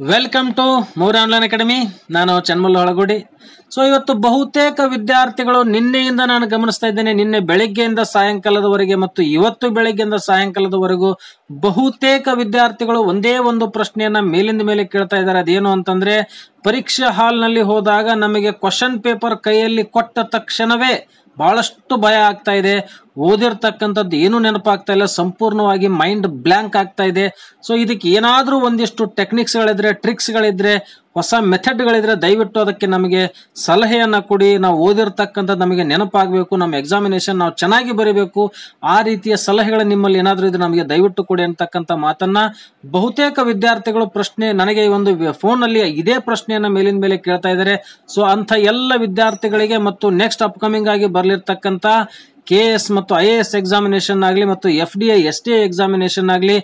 welcome to Maurya online academy ನಾನು ಚನ್ಮಲ್ಲ ಹೊಳಗುಡಿ so ಇವತ್ತು ಬಹುತೇಕ ವಿದ್ಯಾರ್ಥಿಗಳು ನಿನ್ನೆಯಿಂದ ನಾನು ಗಮನಿಸ್ತಾ ಇದ್ದೇನೆ, ನಿನ್ನೆ ಬೆಳಗ್ಗೆಯಿಂದ ಸಾಯಂಕಾಲದವರೆಗೆ ಮತ್ತು ಇವತ್ತು ಬೆಳಗ್ಗೆಯಿಂದ ಸಾಯಂಕಾಲದವರೆಗೂ ಬಹುತೇಕ ವಿದ್ಯಾರ್ಥಿಗಳು ಒಂದೇ ಒಂದು ಪ್ರಶ್ನೆಯನ್ನ ಮೇಲಿಂದ ಮೇಲೆ ಕೇಳ್ತಾ ಇದ್ದಾರೆ. ಅದೇನು ಅಂತಂದ್ರೆ, ಪರೀಕ್ಷಾ ಹಾಲ್ನಲ್ಲಿ ಹೋದಾಗ ನಮಗೆ ಕ್ವಶನ್ ಪೇಪರ್ ಕೈಯಲ್ಲಿ ಕೊಟ್ಟ ತಕ್ಷಣವೇ ಬಹಳಷ್ಟು ಭಯ ಆಗ್ತಾ ಇದೆ. ಓದಿರ್ತಕ್ಕಂಥದ್ದು ಏನು ನೆನಪಾಗ್ತಾ ಇಲ್ಲ. ಸಂಪೂರ್ಣವಾಗಿ ಮೈಂಡ್ ಬ್ಲ್ಯಾಂಕ್ ಆಗ್ತಾ ಇದೆ. ಸೊ ಇದಕ್ಕೆ ಏನಾದರೂ ಒಂದಿಷ್ಟು ಟೆಕ್ನಿಕ್ಸ್ಗಳಿದ್ರೆ ಟ್ರಿಕ್ಸ್ಗಳಿದ್ರೆ ಹೊಸ ಮೆಥಡ್ಗಳಿದ್ರೆ ದಯವಿಟ್ಟು ಅದಕ್ಕೆ ನಮಗೆ ಸಲಹೆಯನ್ನು ಕೊಡಿ. ನಾವು ಓದಿರ್ತಕ್ಕಂಥ ನಮಗೆ ನೆನಪಾಗಬೇಕು. ನಮ್ಮ ಎಕ್ಸಾಮಿನೇಷನ್ ನಾವು ಚೆನ್ನಾಗಿ ಬರೀಬೇಕು. ಆ ರೀತಿಯ ಸಲಹೆಗಳು ನಿಮ್ಮಲ್ಲಿ ಏನಾದರೂ ಇದ್ರೆ ನಮಗೆ ದಯವಿಟ್ಟು ಕೊಡಿ ಅಂತಕ್ಕಂಥ ಮಾತನ್ನ ಬಹುತೇಕ ವಿದ್ಯಾರ್ಥಿಗಳು ಪ್ರಶ್ನೆ ನನಗೆ ಈ ಒಂದು ಫೋನಲ್ಲಿ ಇದೇ ಪ್ರಶ್ನೆಯನ್ನ ಮೇಲಿನ ಮೇಲೆ ಕೇಳ್ತಾ ಇದ್ದಾರೆ. ಸೊ ಅಂಥ ಎಲ್ಲ ವಿದ್ಯಾರ್ಥಿಗಳಿಗೆ ಮತ್ತು ನೆಕ್ಸ್ಟ್ ಅಪ್ಕಮಿಂಗ್ ಆಗಿ ಬರಲಿರ್ತಕ್ಕಂಥ ಕೆ ಎಸ್ ಮತ್ತು ಐ ಎ ಎಸ್ ಎಕ್ಸಾಮಿನೇಷನ್ ಆಗಲಿ ಮತ್ತು F D I S T examination ಆಗಲಿ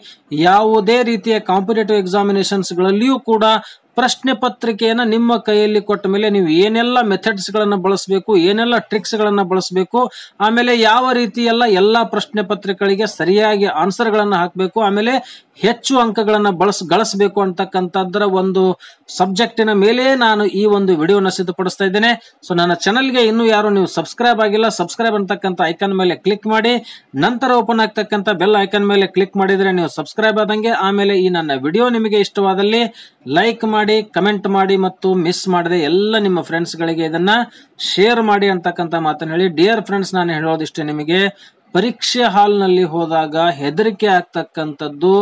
ಯಾವುದೇ ರೀತಿಯ ಕಾಂಪಿಟೇಟಿವ್ ಎಕ್ಸಾಮಿನೇಷನ್ಸ್ಗಳಲ್ಲಿಯೂ ಕೂಡ ಪ್ರಶ್ನೆ ಪತ್ರಿಕೆಯನ್ನು ನಿಮ್ಮ ಕೈಯಲ್ಲಿ ಕೊಟ್ಟ ಮೇಲೆ ನೀವು ಏನೆಲ್ಲ ಮೆಥಡ್ಸ್ ಗಳನ್ನ ಬಳಸಬೇಕು, ಏನೆಲ್ಲ ಟ್ರಿಕ್ಸ್ ಗಳನ್ನ ಬಳಸಬೇಕು, ಆಮೇಲೆ ಯಾವ ರೀತಿ ಎಲ್ಲ ಎಲ್ಲಾ ಪ್ರಶ್ನೆ ಪತ್ರಿಕೆಗಳಿಗೆ ಸರಿಯಾಗಿ ಆನ್ಸರ್ ಗಳನ್ನ ಹಾಕಬೇಕು, ಆಮೇಲೆ ಹೆಚ್ಚು ಅಂಕಗಳನ್ನು ಬಳಸ್, ಗಳಿಸಬೇಕು ಅಂತಕ್ಕಂಥದ್ದರ ಒಂದು ಸಬ್ಜೆಕ್ಟಿನ ಮೇಲೆ ನಾನು ಈ ಒಂದು ವಿಡಿಯೋನ ಸಿದ್ಧಪಡಿಸ್ತಾ ಇದ್ದೇನೆ. ಸೊ ನನ್ನ ಚಾನಲ್ಗೆ ಇನ್ನೂ ಯಾರು ನೀವು ಸಬ್ಸ್ಕ್ರೈಬ್ ಆಗಿಲ್ಲ ಸಬ್ಸ್ಕ್ರೈಬ್ ಅಂತಕ್ಕಂಥ ಐಕನ್ ಮೇಲೆ ಕ್ಲಿಕ್ ಮಾಡಿ, ನಂತರ ಓಪನ್ ಆಗ್ತಕ್ಕಂಥ ಬೆಲ್ ಐಕನ್ ಮೇಲೆ ಕ್ಲಿಕ್ ಮಾಡಿದ್ರೆ ನೀವು ಸಬ್ಸ್ಕ್ರೈಬ್ ಆದಂಗೆ, ಆಮೇಲೆ ಈ ನನ್ನ ವಿಡಿಯೋ ನಿಮಗೆ ಇಷ್ಟವಾದಲ್ಲಿ ಲೈಕ್ ಮಾಡಿ ಕಮೆಂಟ್ ಮಾಡಿ ಮತ್ತು ಮಿಸ್ ಮಾಡದೆ ಎಲ್ಲ ನಿಮ್ಮ ಫ್ರೆಂಡ್ಸ್ಗಳಿಗೆ ಇದನ್ನ ಶೇರ್ ಮಾಡಿ ಅಂತಕ್ಕಂಥ ಮಾತನ್ನು ಹೇಳಿ. ಡಿಯರ್ ಫ್ರೆಂಡ್ಸ್ ನಾನು ಹೇಳೋದಿಷ್ಟೇ ನಿಮಗೆ, ಪರೀಕ್ಷೆ ಹಾಲ್ನಲ್ಲಿ ಹೋದಾಗ ಹೆದರಿಕೆ ಆಗ್ತಕ್ಕಂಥದ್ದು,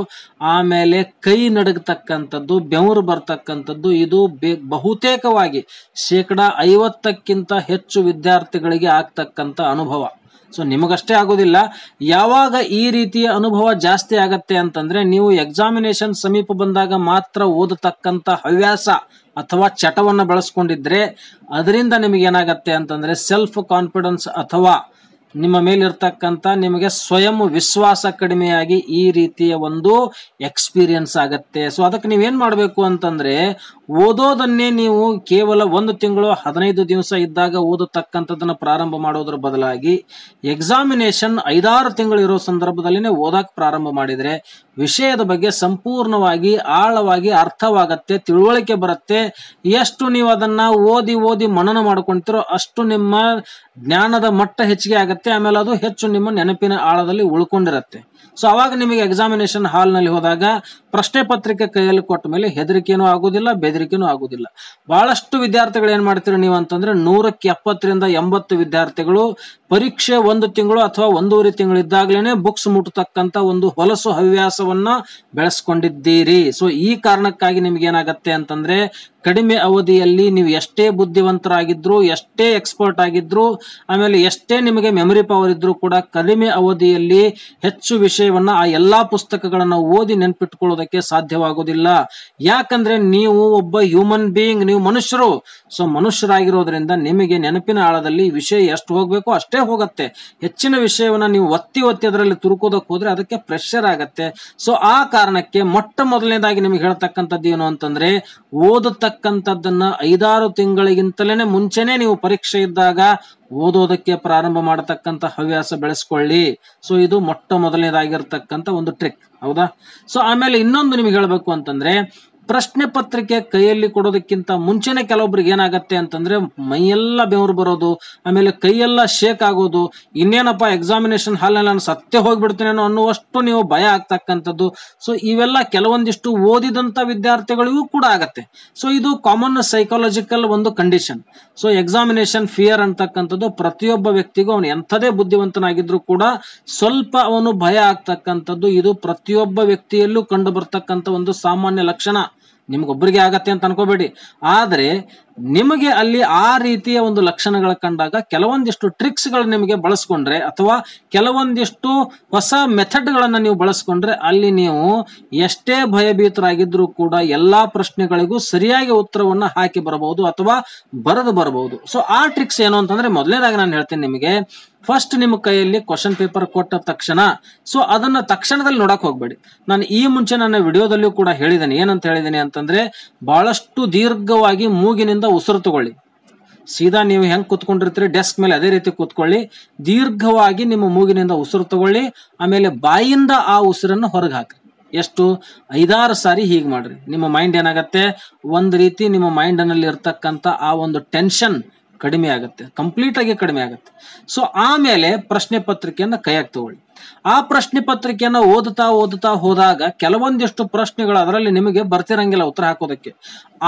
ಆಮೇಲೆ ಕೈ ನಡಗತಕ್ಕಂಥದ್ದು, ಬೆವರು ಬರ್ತಕ್ಕಂಥದ್ದು, ಇದು ಬಹುತೇಕವಾಗಿ ಶೇಕಡ ಐವತ್ತಕ್ಕಿಂತ ಹೆಚ್ಚು ವಿದ್ಯಾರ್ಥಿಗಳಿಗೆ ಆಗ್ತಕ್ಕಂಥ ಅನುಭವ. ಸೊ ನಿಮಗಷ್ಟೇ ಆಗೋದಿಲ್ಲ. ಯಾವಾಗ ಈ ರೀತಿಯ ಅನುಭವ ಜಾಸ್ತಿ ಆಗತ್ತೆ ಅಂತಂದ್ರೆ ನೀವು ಎಕ್ಸಾಮಿನೇಷನ್ ಸಮೀಪ ಬಂದಾಗ ಮಾತ್ರ ಓದತಕ್ಕಂಥ ಹವ್ಯಾಸ ಅಥವಾ ಚಟವನ್ನ ಬಳಸ್ಕೊಂಡಿದ್ರೆ ಅದರಿಂದ ನಿಮಗೆ ಅಂತಂದರೆ ಅಂತಂದ್ರೆ ಸೆಲ್ಫ್ ಕಾನ್ಫಿಡೆನ್ಸ್ ಅಥವಾ ನಿಮ್ಮ ಮೇಲಿರ್ತಕ್ಕಂಥ ನಿಮಗೆ ಸ್ವಯಂ ವಿಶ್ವಾಸ ಕಡಿಮೆಯಾಗಿ ಈ ರೀತಿಯ ಒಂದು ಎಕ್ಸ್ಪೀರಿಯನ್ಸ್ ಆಗತ್ತೆ. ಸೊ ಅದಕ್ಕೆ ನೀವೇನು ಮಾಡಬೇಕು ಅಂತಂದ್ರೆ ಓದೋದನ್ನೇ ನೀವು ಕೇವಲ ಒಂದು ತಿಂಗಳು, ಹದಿನೈದು ದಿವಸ ಇದ್ದಾಗ ಓದತಕ್ಕಂಥದ್ದನ್ನು ಪ್ರಾರಂಭ ಮಾಡೋದ್ರ ಬದಲಾಗಿ ಎಕ್ಸಾಮಿನೇಷನ್ ಐದಾರು ತಿಂಗಳು ಇರೋ ಸಂದರ್ಭದಲ್ಲಿನೇ ಓದಕ್ ಪ್ರಾರಂಭ ಮಾಡಿದರೆ ವಿಷಯದ ಬಗ್ಗೆ ಸಂಪೂರ್ಣವಾಗಿ ಆಳವಾಗಿ ಅರ್ಥವಾಗತ್ತೆ, ತಿಳುವಳಿಕೆ ಬರುತ್ತೆ. ಎಷ್ಟು ನೀವು ಅದನ್ನ ಓದಿ ಓದಿ ಮನನ ಮಾಡ್ಕೊಳ್ತೀರೋ ಅಷ್ಟು ನಿಮ್ಮ ಜ್ಞಾನದ ಮಟ್ಟ ಹೆಚ್ಚಿಗೆ ಆಗುತ್ತೆ. ಆಮೇಲೆ ಅದು ಹೆಚ್ಚು ನಿಮ್ಮ ನೆನಪಿನ ಆಳದಲ್ಲಿ ಉಳ್ಕೊಂಡಿರತ್ತೆ. ಸೊ ಅವಾಗ ನಿಮಗೆ ಎಕ್ಸಾಮಿನೇಷನ್ ಹಾಲ್ನಲ್ಲಿ ಹೋದಾಗ ಪ್ರಶ್ನೆ ಪತ್ರಿಕೆ ಕೈಯಲ್ಲಿ ಕೊಟ್ಟ ಮೇಲೆ ಹೆದರಿಕೆನೂ ಆಗೋದಿಲ್ಲ, ಬೆದರಿಕೆನೂ ಆಗೋದಿಲ್ಲ. ಬಹಳಷ್ಟು ವಿದ್ಯಾರ್ಥಿಗಳು ಏನು ಮಾಡ್ತೀರಿ ನೀವು ಅಂತಂದ್ರೆ ನೂರಕ್ಕೆ ಎಪ್ಪತ್ತರಿಂದ ಎಂಬತ್ತು ವಿದ್ಯಾರ್ಥಿಗಳು ಪರೀಕ್ಷೆ ಒಂದು ತಿಂಗಳು ಅಥವಾ ಒಂದೂವರೆ ತಿಂಗಳು ಇದ್ದಾಗಲೇನೆ ಬುಕ್ಸ್ ಮುಟ್ಟತಕ್ಕಂಥ ಒಂದು ಹೊಲಸು ಹವ್ಯಾಸವನ್ನ ಬೆಳೆಸ್ಕೊಂಡಿದ್ದೀರಿ. ಸೊ ಈ ಕಾರಣಕ್ಕಾಗಿ ನಿಮ್ಗೆ ಏನಾಗತ್ತೆ ಅಂತಂದ್ರೆ ಕಡಿಮೆ ಅವಧಿಯಲ್ಲಿ ನೀವು ಎಷ್ಟೇ ಬುದ್ಧಿವಂತರಾಗಿದ್ರು, ಎಷ್ಟೇ ಎಕ್ಸ್ಪರ್ಟ್ ಆಗಿದ್ರು, ಆಮೇಲೆ ಎಷ್ಟೇ ನಿಮಗೆ ಮೆಮೊರಿ ಪವರ್ ಇದ್ರೂ ಕೂಡ ಕಡಿಮೆ ಅವಧಿಯಲ್ಲಿ ಹೆಚ್ಚು ವಿಷಯವನ್ನ ಆ ಎಲ್ಲಾ ಪುಸ್ತಕಗಳನ್ನ ಓದಿ ನೆನ್ಪಿಟ್ಕೊಳ್ಳೋದಕ್ಕೆ ಸಾಧ್ಯವಾಗೋದಿಲ್ಲ. ಯಾಕಂದ್ರೆ ನೀವು ಒಬ್ಬ ಹ್ಯೂಮನ್ ಬೀಯಿಂಗ್ ನೀವು ಮನುಷ್ಯರು. ಸೊ ಮನುಷ್ಯರಾಗಿರೋದ್ರಿಂದ ನಿಮಗೆ ನೆನಪಿನ ಆಳದಲ್ಲಿ ವಿಷಯ ಎಷ್ಟು ಹೋಗ್ಬೇಕು ಅಷ್ಟೇ ಹೋಗುತ್ತೆ. ಹೆಚ್ಚಿನ ವಿಷಯವನ್ನ ನೀವು ಒತ್ತಿ ಒತ್ತಿ ಅದರಲ್ಲಿ ತುರುಕೋದಕ್ಕೆ ಹೋದ್ರೆ ಅದಕ್ಕೆ ಪ್ರೆಷರ್ ಆಗತ್ತೆ. ಸೊ ಆ ಕಾರಣಕ್ಕೆ ಮೊಟ್ಟ ಮೊದಲನೇದಾಗಿ ನಿಮಗೆ ಹೇಳ್ತಕ್ಕಂಥದ್ದು ಏನು ಅಂತಂದ್ರೆ ಓದತಕ್ಕಂಥದ್ದನ್ನ ಐದಾರು ತಿಂಗಳಿಗಿಂತಲೇ ಮುಂಚೆನೆ ನೀವು ಪರೀಕ್ಷೆ ಇದ್ದಾಗ ಓದೋದಕ್ಕೆ ಪ್ರಾರಂಭ ಮಾಡತಕ್ಕಂಥ ಹವ್ಯಾಸ ಬೆಳೆಸ್ಕೊಳ್ಳಿ. ಸೊ ಇದು ಮೊಟ್ಟ ಮೊದಲನೇದಾಗಿರ್ತಕ್ಕಂಥ ಒಂದು ಟ್ರಿಕ್ ಹೌದಾ? ಸೊ ಆಮೇಲೆ ಇನ್ನೊಂದು ನಿಮ್ಗೆ ಹೇಳಬೇಕು ಅಂತಂದ್ರೆ ಪ್ರಶ್ನೆ ಪತ್ರಿಕೆ ಕೈಯಲ್ಲಿ ಕೊಡೋದಕ್ಕಿಂತ ಮುಂಚೆನೆ ಕೆಲವೊಬ್ರಿಗೆ ಏನಾಗತ್ತೆ ಅಂತಂದ್ರೆ ಮೈಯೆಲ್ಲ ಬೆವರು ಬರೋದು, ಆಮೇಲೆ ಕೈಯೆಲ್ಲ ಶೇಕ್ ಆಗೋದು, ಇನ್ನೇನಪ್ಪ ಎಕ್ಸಾಮಿನೇಷನ್ ಹಾಲ್ನಲ್ಲಿ ನಾನು ಸತ್ಯ ಹೋಗ್ಬಿಡ್ತೇನೆ ಅನ್ನುವಷ್ಟು ನೀವು ಭಯ ಆಗ್ತಕ್ಕಂಥದ್ದು. ಸೊ ಇವೆಲ್ಲ ಕೆಲವೊಂದಿಷ್ಟು ಓದಿದಂತ ವಿದ್ಯಾರ್ಥಿಗಳಿಗೂ ಕೂಡ ಆಗತ್ತೆ. ಸೊ ಇದು ಕಾಮನ್ ಸೈಕಾಲಜಿಕಲ್ ಒಂದು ಕಂಡೀಷನ್ ಸೊ ಎಕ್ಸಾಮಿನೇಷನ್ ಫಿಯರ್ ಅಂತಕ್ಕಂಥದ್ದು ಪ್ರತಿಯೊಬ್ಬ ವ್ಯಕ್ತಿಗೂ ಅವನು ಎಂಥದೇ ಬುದ್ಧಿವಂತನಾಗಿದ್ರು ಕೂಡ ಸ್ವಲ್ಪ ಅವನು ಭಯ ಆಗ್ತಕ್ಕಂಥದ್ದು. ಇದು ಪ್ರತಿಯೊಬ್ಬ ವ್ಯಕ್ತಿಯಲ್ಲೂ ಕಂಡು ಬರ್ತಕ್ಕಂಥ ಒಂದು ಸಾಮಾನ್ಯ ಲಕ್ಷಣ. ನಿಮ್ಗೊಬ್ಬರಿಗೆ ಆಗತ್ತೆ ಅಂತ ಅನ್ಕೋಬೇಡಿ. ಆದ್ರೆ ನಿಮಗೆ ಅಲ್ಲಿ ಆ ರೀತಿಯ ಒಂದು ಲಕ್ಷಣಗಳ ಕಂಡಾಗ ಕೆಲವೊಂದಿಷ್ಟು ಟ್ರಿಕ್ಸ್ಗಳು ನಿಮಗೆ ಬಳಸ್ಕೊಂಡ್ರೆ ಅಥವಾ ಕೆಲವೊಂದಿಷ್ಟು ಹೊಸ ಮೆಥಡ್ ಗಳನ್ನ ನೀವು ಬಳಸ್ಕೊಂಡ್ರೆ ಅಲ್ಲಿ ನೀವು ಎಷ್ಟೇ ಭಯಭೀತರಾಗಿದ್ರೂ ಕೂಡ ಎಲ್ಲಾ ಪ್ರಶ್ನೆಗಳಿಗೂ ಸರಿಯಾಗಿ ಉತ್ತರವನ್ನ ಹಾಕಿ ಬರಬಹುದು ಅಥವಾ ಬರೆದು ಬರಬಹುದು. ಸೊ ಆ ಟ್ರಿಕ್ಸ್ ಏನು ಅಂತಂದ್ರೆ ಮೊದಲನೇದಾಗಿ ನಾನು ಹೇಳ್ತೇನೆ ನಿಮಗೆ ಫಸ್ಟ್ ನಿಮ್ಮ ಕೈಯಲ್ಲಿ ಕ್ವಶನ್ ಪೇಪರ್ ಕೊಟ್ಟ ತಕ್ಷಣ ಸೊ ಅದನ್ನ ತಕ್ಷಣದಲ್ಲಿ ನೋಡಕ್ ಹೋಗ್ಬೇಡಿ. ನಾನು ಈ ಮುಂಚೆ ನನ್ನ ವಿಡಿಯೋದಲ್ಲೂ ಕೂಡ ಹೇಳಿದ್ದೇನೆ, ಏನಂತ ಹೇಳಿದ್ದೀನಿ ಅಂತಂದ್ರೆ ಬಹಳಷ್ಟು ದೀರ್ಘವಾಗಿ ಮೂಗಿನಿಂದ ಉಸಿರು ತಗೊಳ್ಳಿ. ಸೀದಾ ನೀವು ಹೆಂಗೆ ಕುತ್ಕೊಂಡಿರ್ತೀರಿ? ಡೆಸ್ಕ್ ಮೇಲೆ ಅದೇ ರೀತಿ ಕೂತ್ಕೊಳ್ಳಿ. ದೀರ್ಘವಾಗಿ ನಿಮ್ಮ ಮೂಗಿನಿಂದ ಉಸಿರು ತಗೊಳ್ಳಿ. ಆಮೇಲೆ ಬಾಯಿಂದ ಆ ಉಸಿರನ್ನು ಹೊರಗೆ ಹಾಕಿ ಎಷ್ಟು? ಐದಾರು ಸಾರಿ ಹೀಗೆ ಮಾಡ್ರಿ. ನಿಮ್ಮ ಮೈಂಡ್ ಏನಾಗತ್ತೆ? ಒಂದು ರೀತಿ ನಿಮ್ಮ ಮೈಂಡ್ನಲ್ಲಿ ಇರ್ತಕ್ಕಂಥ ಆ ಒಂದು ಟೆನ್ಷನ್ ಕಡಿಮೆ ಆಗುತ್ತೆ ಕಂಪ್ಲೀಟ್ ಆಗಿ ಕಡಿಮೆ ಆಗುತ್ತೆ. ಸೊ ಆಮೇಲೆ ಪ್ರಶ್ನೆ ಪತ್ರಿಕೆಯನ್ನು ಕೈಯಾಗಿ ತಗೊಳ್ಳಿ. ಆ ಪ್ರಶ್ನೆ ಪತ್ರಿಕೆಯನ್ನು ಓದುತ್ತಾ ಓದುತ್ತಾ ಹೋದಾಗ ಕೆಲವೊಂದಿಷ್ಟು ಪ್ರಶ್ನೆಗಳು ಅದರಲ್ಲಿ ನಿಮಗೆ ಬರ್ತಿರಂಗಿಲ್ಲ ಉತ್ತರ ಹಾಕೋದಕ್ಕೆ.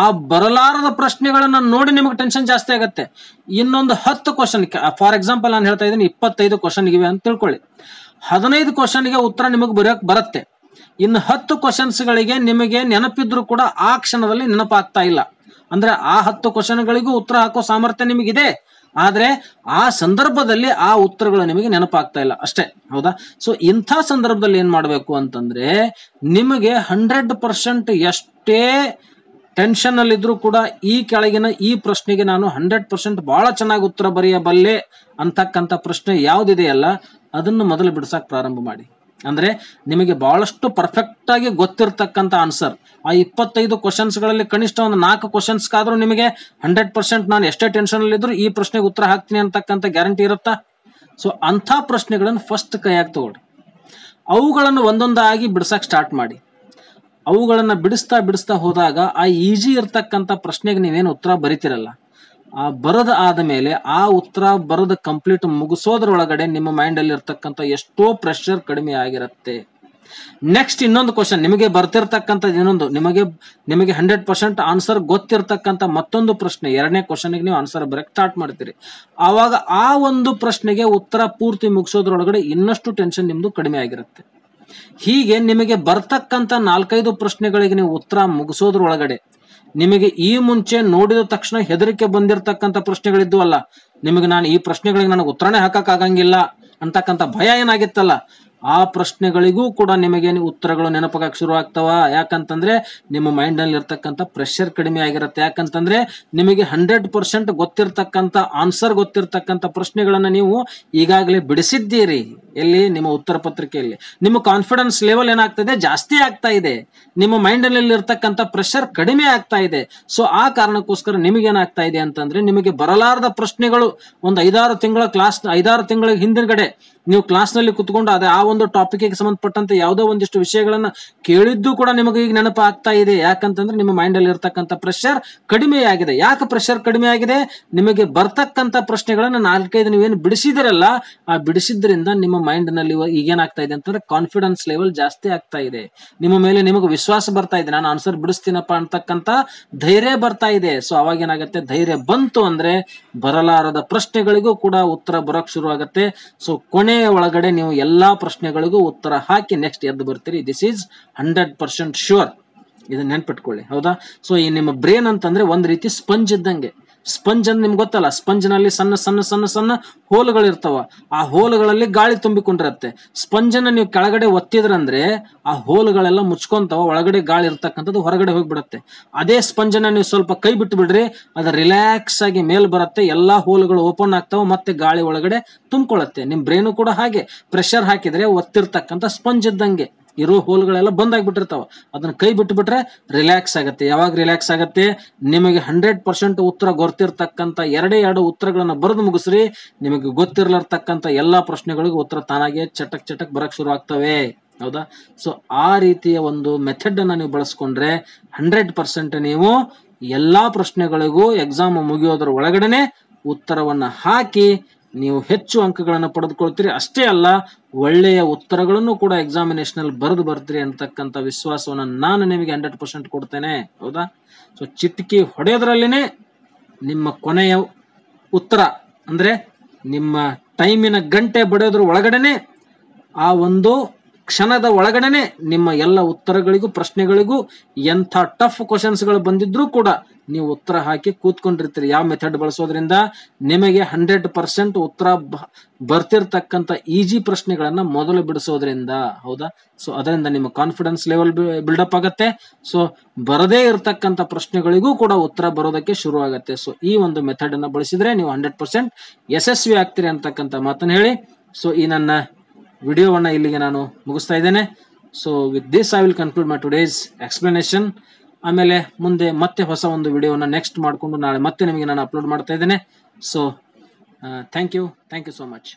ಆ ಬರಲಾರದ ಪ್ರಶ್ನೆಗಳನ್ನು ನೋಡಿ ನಿಮಗೆ ಟೆನ್ಷನ್ ಜಾಸ್ತಿ ಆಗುತ್ತೆ. ಇನ್ನೊಂದು ಹತ್ತು ಕ್ವಶನ್ ಫಾರ್ ಎಕ್ಸಾಂಪಲ್ ನಾನು ಹೇಳ್ತಾ ಇದ್ದೀನಿ ಇಪ್ಪತ್ತೈದು ಕ್ವಶನ್ ಇವೆ ಅಂತ ತಿಳ್ಕೊಳ್ಳಿ. ಹದಿನೈದು ಕ್ವಶನ್ಗೆ ಉತ್ತರ ನಿಮಗೆ ಬರೆಯೋಕೆ ಬರುತ್ತೆ. ಇನ್ನು ಹತ್ತು ಕ್ವಶನ್ಸ್ಗಳಿಗೆ ನಿಮಗೆ ನೆನಪಿದ್ರು ಕೂಡ ಆ ಕ್ಷಣದಲ್ಲಿ ನೆನಪಾಗ್ತಾ ಇಲ್ಲ. ಅಂದ್ರೆ ಆ ಹತ್ತು ಕ್ವಶನ್ಗಳಿಗೂ ಉತ್ತರ ಹಾಕೋ ಸಾಮರ್ಥ್ಯ ನಿಮಗಿದೆ. ಆದ್ರೆ ಆ ಸಂದರ್ಭದಲ್ಲಿ ಆ ಉತ್ತರಗಳು ನಿಮಗೆ ನೆನಪಾಗ್ತಾ ಇಲ್ಲ ಅಷ್ಟೇ, ಹೌದಾ? ಸೊ ಇಂಥ ಸಂದರ್ಭದಲ್ಲಿ ಏನ್ ಮಾಡ್ಬೇಕು ಅಂತಂದ್ರೆ ನಿಮಗೆ ಹಂಡ್ರೆಡ್ ಪರ್ಸೆಂಟ್ ಎಷ್ಟೇ ಟೆನ್ಷನ್ ಅಲ್ಲಿ ಇದ್ರೂ ಕೂಡ ಈ ಕೆಳಗಿನ ಈ ಪ್ರಶ್ನೆಗೆ ನಾನು ಹಂಡ್ರೆಡ್ ಪರ್ಸೆಂಟ್ ಬಹಳ ಚೆನ್ನಾಗಿ ಉತ್ತರ ಬರೆಯಬಲ್ಲೆ ಅಂತಕ್ಕಂಥ ಪ್ರಶ್ನೆ ಯಾವ್ದಿದೆಯಲ್ಲ, ಅದನ್ನು ಮೊದಲು ಬಿಡ್ಸಕ್ ಪ್ರಾರಂಭ ಮಾಡಿ. ಅಂದ್ರೆ ನಿಮಗೆ ಬಹಳಷ್ಟು ಪರ್ಫೆಕ್ಟ್ ಆಗಿ ಗೊತ್ತಿರ್ತಕ್ಕಂಥ ಆನ್ಸರ್ ಆ ಇಪ್ಪತ್ತೈದು ಕ್ವಶನ್ಸ್ಗಳಲ್ಲಿ ಕನಿಷ್ಠ ಒಂದು ನಾಲ್ಕು ಕ್ವಶನ್ಸ್ ಆದ್ರೂ ನಿಮಗೆ ಹಂಡ್ರೆಡ್ ಪರ್ಸೆಂಟ್ ನಾನು ಎಷ್ಟೇ ಟೆನ್ಷನ್ ಅಲ್ಲಿ ಇದ್ರು ಈ ಪ್ರಶ್ನೆಗೆ ಉತ್ತರ ಹಾಕ್ತೀನಿ ಅಂತಕ್ಕಂಥ ಗ್ಯಾರಂಟಿ ಇರುತ್ತಾ? ಸೊ ಅಂಥ ಪ್ರಶ್ನೆಗಳನ್ನು ಫಸ್ಟ್ ಕೈಯಾಗಿ ತಗೊಳ್ರಿ. ಅವುಗಳನ್ನು ಒಂದೊಂದಾಗಿ ಬಿಡ್ಸಕ್ಕೆ ಸ್ಟಾರ್ಟ್ ಮಾಡಿ. ಅವುಗಳನ್ನು ಬಿಡಿಸ್ತಾ ಬಿಡಿಸ್ತಾ ಹೋದಾಗ ಆ ಈಜಿ ಇರ್ತಕ್ಕಂಥ ಪ್ರಶ್ನೆಗೆ ನೀವೇನು ಉತ್ತರ ಬರಿತಿರಲ್ಲ. ಆ ಬರದ ಆದ ಮೇಲೆ ಆ ಉತ್ತರ ಬರದ ಕಂಪ್ಲೀಟ್ ಮುಗಿಸೋದ್ರೊಳಗಡೆ ನಿಮ್ಮ ಮೈಂಡ್ ಅಲ್ಲಿ ಇರ್ತಕ್ಕಂಥ ಎಷ್ಟೋ ಪ್ರೆಷರ್ ಕಡಿಮೆ ಆಗಿರುತ್ತೆ. ನೆಕ್ಸ್ಟ್ ಇನ್ನೊಂದು ಕ್ವಶನ್ ನಿಮಗೆ ಬರ್ತಿರ್ತಕ್ಕಂಥ ಇನ್ನೊಂದು. ನಿಮಗೆ ನಿಮಗೆ ಹಂಡ್ರೆಡ್ ಪರ್ಸೆಂಟ್ ಆನ್ಸರ್ ಗೊತ್ತಿರ್ತಕ್ಕಂಥ ಮತ್ತೊಂದು ಪ್ರಶ್ನೆ. ಎರಡನೇ ಕ್ವಶನ್ಗೆ ನೀವು ಆನ್ಸರ್ ಬರಕ್ ಸ್ಟಾರ್ಟ್ ಮಾಡ್ತೀರಿ. ಆವಾಗ ಆ ಒಂದು ಪ್ರಶ್ನೆಗೆ ಉತ್ತರ ಪೂರ್ತಿ ಮುಗಿಸೋದ್ರೊಳಗಡೆ ಇನ್ನಷ್ಟು ಟೆನ್ಷನ್ ನಿಮ್ದು ಕಡಿಮೆ ಆಗಿರುತ್ತೆ. ಹೀಗೆ ನಿಮಗೆ ಬರ್ತಕ್ಕಂಥ ನಾಲ್ಕೈದು ಪ್ರಶ್ನೆಗಳಿಗೆ ನೀವು ಉತ್ತರ ಮುಗಿಸೋದ್ರೊಳಗಡೆ ನಿಮಗೆ ಈ ಮುಂಚೆ ನೋಡಿದ ತಕ್ಷಣ ಹೆದರಿಕೆ ಬಂದಿರತಕ್ಕಂಥ ಪ್ರಶ್ನೆಗಳಿದ್ವಲ್ಲ ನಿಮಗೆ ನಾನು ಈ ಪ್ರಶ್ನೆಗಳಿಗೆ ನನಗೆ ಉತ್ತರನೇ ಹಾಕಕ್ಕಾಗಂಗಿಲ್ಲ ಅಂತಕ್ಕಂಥ ಭಯ ಏನಾಗಿತ್ತಲ್ಲ ಆ ಪ್ರಶ್ನೆಗಳಿಗೂ ಕೂಡ ನಿಮಗೆ ಉತ್ತರಗಳು ನೆನಪಾಗಕ್ಕೆ ಶುರು ಆಗ್ತಾವ. ಯಾಕಂತಂದ್ರೆ ನಿಮ್ಮ ಮೈಂಡ್ನಲ್ಲಿ ಇರ್ತಕ್ಕಂಥ ಪ್ರೆಷರ್ ಕಡಿಮೆ ಆಗಿರುತ್ತೆ. ಯಾಕಂತಂದ್ರೆ ನಿಮಗೆ ಹಂಡ್ರೆಡ್ ಪರ್ಸೆಂಟ್ ಗೊತ್ತಿರ್ತಕ್ಕಂಥ ಆನ್ಸರ್ ಗೊತ್ತಿರತಕ್ಕಂಥ ಪ್ರಶ್ನೆಗಳನ್ನ ನೀವು ಈಗಾಗಲೇ ಬಿಡಿಸಿದ್ದೀರಿ. ಎಲ್ಲಿ? ನಿಮ್ಮ ಉತ್ತರ ಪತ್ರಿಕೆಯಲ್ಲಿ. ನಿಮ್ಮ ಕಾನ್ಫಿಡೆನ್ಸ್ ಲೆವೆಲ್ ಏನಾಗ್ತದೆ? ಜಾಸ್ತಿ ಆಗ್ತಾ ಇದೆ. ನಿಮ್ಮ ಮೈಂಡ್ನಲ್ಲಿ ಇರ್ತಕ್ಕಂಥ ಪ್ರೆಷರ್ ಕಡಿಮೆ ಆಗ್ತಾ ಇದೆ. ಸೊ ಆ ಕಾರಣಕ್ಕೋಸ್ಕರ ನಿಮಗೆ ಏನಾಗ್ತಾ ಇದೆ ಅಂತಂದ್ರೆ ನಿಮಗೆ ಬರಲಾರದ ಪ್ರಶ್ನೆಗಳು ಒಂದು ಐದಾರು ತಿಂಗಳ ಕ್ಲಾಸ್ ಐದಾರು ತಿಂಗಳ ಹಿಂದಿನಗಡೆ ನೀವು ಕ್ಲಾಸ್ನಲ್ಲಿ ಕುತ್ಕೊಂಡು ಅದೇ ಆ ಒಂದು ಟಾಪಿಕ್ಗೆ ಸಂಬಂಧಪಟ್ಟಂತೆ ಯಾವುದೋ ಒಂದಿಷ್ಟು ವಿಷಯಗಳನ್ನ ಕೇಳಿದ್ದು ಕೂಡ ನಿಮಗೆ ಈಗ ನೆನಪಾಗ್ತಾ ಇದೆ. ಯಾಕಂತಂದ್ರೆ ನಿಮ್ಮ ಮೈಂಡ್ ಅಲ್ಲಿ ಇರ್ತಕ್ಕಂಥ ಪ್ರೆಷರ್ ಕಡಿಮೆ ಆಗಿದೆ. ಯಾಕೆ ಪ್ರೆಷರ್ ಕಡಿಮೆ ಆಗಿದೆ? ನಿಮಗೆ ಬರ್ತಕ್ಕಂಥ ಪ್ರಶ್ನೆಗಳನ್ನ ನಾಲ್ಕೈದು ನೀವೇನು ಬಿಡಿಸಿದಿರಲ್ಲ, ಆ ಬಿಡಿಸಿದ್ರಿಂದ ನಿಮ್ಮ ಮೈಂಡ್ನಲ್ಲಿ ಈಗೇನಾಗ್ತಾ ಇದೆ ಅಂತಂದ್ರೆ ಕಾನ್ಫಿಡೆನ್ಸ್ ಲೆವೆಲ್ ಜಾಸ್ತಿ ಆಗ್ತಾ ಇದೆ. ನಿಮ್ಮ ಮೇಲೆ ನಿಮಗೆ ವಿಶ್ವಾಸ ಬರ್ತಾ ಇದೆ. ನಾನು ಆನ್ಸರ್ ಬಿಡಿಸ್ತೀನಪ್ಪ ಅಂತಕ್ಕಂಥ ಧೈರ್ಯ ಬರ್ತಾ ಇದೆ. ಸೊ ಅವಾಗ ಏನಾಗುತ್ತೆ? ಧೈರ್ಯ ಬಂತು ಅಂದ್ರೆ ಬರಲಾರದ ಪ್ರಶ್ನೆಗಳಿಗೂ ಕೂಡ ಉತ್ತರ ಬರೋಕ್ ಶುರು ಆಗುತ್ತೆ ಸೊ ಒಳಗಡೆ ನೀವು ಎಲ್ಲಾ ಪ್ರಶ್ನೆಗಳಿಗೂ ಉತ್ತರ ಹಾಕಿ ನೆಕ್ಸ್ಟ್ ಎದ್ದು ಬರ್ತೀರಿ. This is hundred percent sure ಇದನ್ನ ನೆನ್ಪಿಟ್ಕೊಳ್ಳಿ. ಹೌದಾ? ಸೊ ಈ ನಿಮ್ಮ ಬ್ರೇನ್ ಅಂತಂದ್ರೆ ಒಂದ್ ರೀತಿ ಸ್ಪಂಜ್ ಇದ್ದಂಗೆ. ಸ್ಪಂಜ್ ಅಂದ್ರೆ ನಿಮ್ಗೆ ಗೊತ್ತಲ್ಲ ಸ್ಪಂಜ್ನಲ್ಲಿ ಸಣ್ಣ ಸಣ್ಣ ಸಣ್ಣ ಸಣ್ಣ ಹೋಲ್ಗಳು ಇರ್ತಾವ ಆ ಹೋಲ್ಗಳಲ್ಲಿ ಗಾಳಿ ತುಂಬಿಕೊಂಡಿರತ್ತೆ. ಸ್ಪಂಜ್ ಅನ್ನ ನೀವು ಕೆಳಗಡೆ ಒತ್ತಿದ್ರಂದ್ರೆ ಆ ಹೋಲ್ಗಳೆಲ್ಲ ಮುಚ್ಕೊಂತಾವ, ಒಳಗಡೆ ಗಾಳಿ ಇರ್ತಕ್ಕಂಥದ್ದು ಹೊರಗಡೆ ಹೋಗ್ಬಿಡತ್ತೆ. ಅದೇ ಸ್ಪಂಜ್ ಅನ್ನ ನೀವು ಸ್ವಲ್ಪ ಕೈ ಬಿಟ್ಟು ಬಿಡ್ರಿ ಅದು ರಿಲ್ಯಾಕ್ಸ್ ಆಗಿ ಮೇಲ್ ಬರುತ್ತೆ, ಎಲ್ಲಾ ಹೋಲ್ಗಳು ಓಪನ್ ಆಗ್ತಾವ, ಮತ್ತೆ ಗಾಳಿ ಒಳಗಡೆ ತುಂಬಿಕೊಳ್ಳುತ್ತೆ ನಿಮ್ ಬ್ರೈನು ಕೂಡ ಹಾಗೆ. ಪ್ರೆಷರ್ ಹಾಕಿದ್ರೆ ಒತ್ತಿರ್ತಕ್ಕಂಥ ಸ್ಪಂಜ್ ಇದ್ದಂಗೆ. ಇರೋ ಹೋಲ್ಗಳೆಲ್ಲ ಬಂದ್ ಆಗ್ಬಿಟ್ಟಿರ್ತಾವ ಅದನ್ನ ಕೈ ಬಿಟ್ಟು ಬಿಟ್ರೆ ರಿಲ್ಯಾಕ್ಸ್ ಆಗುತ್ತೆ. ಯಾವಾಗ ರಿಲ್ಯಾಕ್ಸ್ ಆಗುತ್ತೆ? ನಿಮಗೆ ಹಂಡ್ರೆಡ್ ಪರ್ಸೆಂಟ್ ಉತ್ತರ ಗೊತ್ತಿರ್ತಕ್ಕಂಥ ಎರಡೇ ಎರಡು ಉತ್ತರಗಳನ್ನ ಬರೆದು ಮುಗಿಸ್ರಿ. ನಿಮಗೆ ಗೊತ್ತಿರ್ಲಿರ್ತಕ್ಕಂಥ ಎಲ್ಲಾ ಪ್ರಶ್ನೆಗಳಿಗೂ ಉತ್ತರ ತಾನಾಗೆ ಚಟಕ್ ಚಟಕ್ ಬರಕ್ ಶುರು ಆಗ್ತವೆ. ಹೌದಾ? ಸೊ ಆ ರೀತಿಯ ಒಂದು ಮೆಥಡ್ ಅನ್ನ ನೀವು ಬಳಸ್ಕೊಂಡ್ರೆ ಹಂಡ್ರೆಡ್ ಪರ್ಸೆಂಟ್ ನೀವು ಎಲ್ಲಾ ಪ್ರಶ್ನೆಗಳಿಗೂ ಎಕ್ಸಾಮ್ ಮುಗಿಯೋದ್ರ ಒಳಗಡೆನೆ ಉತ್ತರವನ್ನ ಹಾಕಿ ನೀವು ಹೆಚ್ಚು ಅಂಕಗಳನ್ನು ಪಡೆದುಕೊಳ್ತೀರಿ. ಅಷ್ಟೇ ಅಲ್ಲ, ಒಳ್ಳೆಯ ಉತ್ತರಗಳನ್ನು ಕೂಡ ಎಕ್ಸಾಮಿನೇಷನ್ ಅಲ್ಲಿ ಬರೆದು ಬರ್ತೀರಿ ಅಂತಕ್ಕಂಥ ವಿಶ್ವಾಸವನ್ನು ನಾನು ನಿಮಗೆ ಹಂಡ್ರೆಡ್ ಪರ್ಸೆಂಟ್ ಕೊಡ್ತೇನೆ. ಹೌದಾ? ಸೊ ಚಿಟ್ಕಿ ಹೊಡೆಯೋದ್ರಲ್ಲೇ ನಿಮ್ಮ ಕೊನೆಯ ಉತ್ತರ, ಅಂದ್ರೆ ನಿಮ್ಮ ಟೈಮಿನ ಗಂಟೆ ಬಡಿಯೋದ್ರ ಒಳಗಡೆನೆ ಆ ಒಂದು ಕ್ಷಣದ ಒಳಗಡೆನೆ ನಿಮ್ಮ ಎಲ್ಲ ಉತ್ತರಗಳಿಗೂ, ಪ್ರಶ್ನೆಗಳಿಗೂ ಎಂಥ ಟಫ್ ಕ್ವಶನ್ಸ್ಗಳು ಬಂದಿದ್ರೂ ಕೂಡ ನೀವು ಉತ್ತರ ಹಾಕಿ ಕೂತ್ಕೊಂಡಿರ್ತೀರಿ. ಯಾವ ಮೆಥಡ್ ಬಳಸೋದ್ರಿಂದ ನಿಮಗೆ ಹಂಡ್ರೆಡ್ ಪರ್ಸೆಂಟ್ ಉತ್ತರ ಬರ್ತಿರ್ತಕ್ಕಂಥ ಈಜಿ ಪ್ರಶ್ನೆಗಳನ್ನ ಮೊದಲು ಬಿಡಿಸೋದ್ರಿಂದ, ಹೌದಾ? ಸೊ ಅದರಿಂದ ನಿಮ್ಮ ಕಾನ್ಫಿಡೆನ್ಸ್ ಲೆವೆಲ್ ಬಿಲ್ಡಪ್ ಆಗುತ್ತೆ. ಸೊ ಬರದೇ ಇರತಕ್ಕಂಥ ಪ್ರಶ್ನೆಗಳಿಗೂ ಕೂಡ ಉತ್ತರ ಬರೋದಕ್ಕೆ ಶುರು ಆಗುತ್ತೆ. ಸೊ ಈ ಒಂದು ಮೆಥಡ್ ಅನ್ನ ಬಳಸಿದ್ರೆ ನೀವು ಹಂಡ್ರೆಡ್ ಪರ್ಸೆಂಟ್ ಯಶಸ್ವಿ ಆಗ್ತೀರಿ ಅಂತಕ್ಕಂಥ ಮಾತನ್ನು ಹೇಳಿ. ಸೊ ಈ ನನ್ನ ವಿಡಿಯೋವನ್ನ ಇಲ್ಲಿಗೆ ನಾನು ಮುಗಿಸ್ತಾ ಇದ್ದೇನೆ. So with this I will conclude my today's explanation ಆಮೇಲೆ ಮುಂದೆ ಮತ್ತೆ ಹೊಸ ಒಂದು ವಿಡಿಯೋವನ್ನು ನೆಕ್ಸ್ಟ್ ಮಾಡಿಕೊಂಡು ನಾಳೆ ಮತ್ತೆ ನಿಮಗೆ ನಾನು ಅಪ್ಲೋಡ್ ಮಾಡ್ತಾ ಇದ್ದೇನೆ. So thank you thank you so much